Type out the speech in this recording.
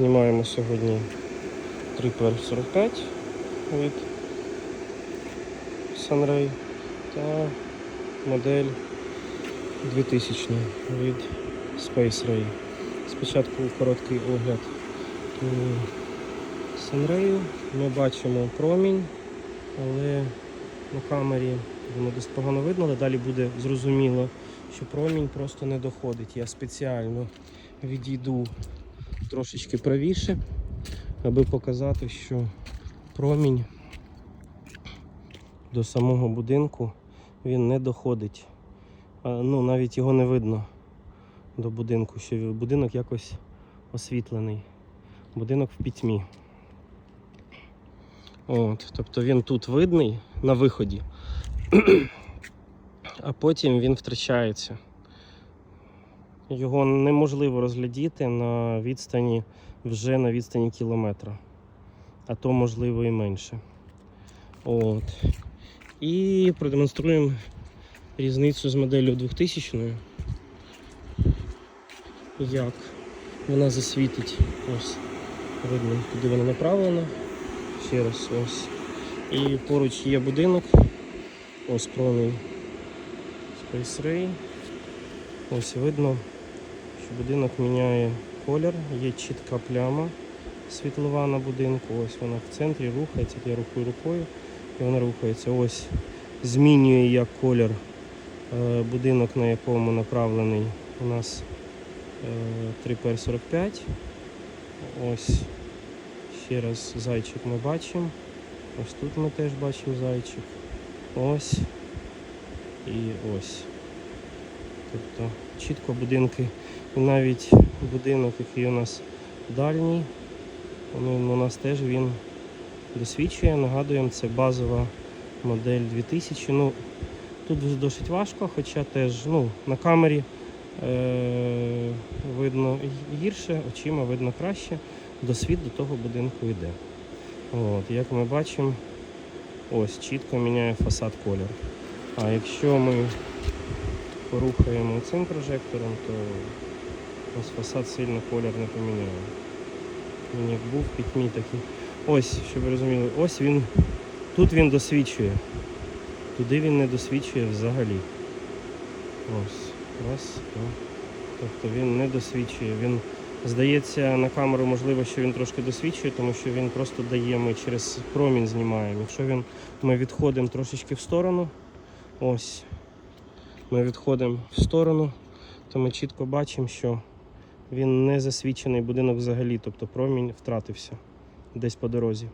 Знімаємо сьогодні 3PR45 від Sunray та модель 2000 від Space Ray. Спочатку короткий огляд Sunray. Ми бачимо промінь, але на камері воно десь погано видно, але далі буде зрозуміло, що промінь просто не доходить. Я спеціально відійду трошечки правіше, аби показати, що промінь до самого будинку він не доходить. Ну, навіть його не видно до будинку, що будинок якось освітлений. Будинок в пітьмі. От, тобто він тут видний на виході, а потім він втрачається. Його неможливо розглядіти на відстані вже на відстані кілометра, а то можливо і менше. От. І продемонструємо різницю з моделлю 2000 Як вона засвітить. Ось видно, куди вона направлена. Ще раз ось. І поруч є будинок. Ось промінь Space Ray. Ось видно, будинок міняє колір, є чітка пляма світлова на будинку. Ось вона в центрі рухається, я рухаю рукою і вона рухається. Ось змінює як колір е, будинок, на якому направлений у нас е, 3PR45. Ось ще раз зайчик ми бачимо. Ось тут ми теж бачимо зайчик. Ось і ось. Тобто чітко будинки, і навіть будинок, який у нас дальній, він у нас теж він досвідчує. Нагадуємо, це базова модель 2000. Ну, тут досить важко, хоча теж ну, на камері е- видно гірше, очима видно краще. Досвід до того будинку йде. От, як ми бачимо, ось чітко міняє фасад колір. А якщо ми порухаємо цим прожектором, то ось фасад сильно колір не поміняє. Він як був пітьмі такий. Ось, щоб ви розуміли, ось він. Тут він досвідчує. Туди він не досвідчує взагалі. Ось. Раз, два. Тобто він не досвідчує. Він здається на камеру, можливо, що він трошки досвідчує, тому що він просто дає, ми через промінь знімаємо. Якщо він, ми відходимо трошечки в сторону, ось ми відходимо в сторону, то ми чітко бачимо, що він не засвічений будинок взагалі, тобто промінь втратився десь по дорозі.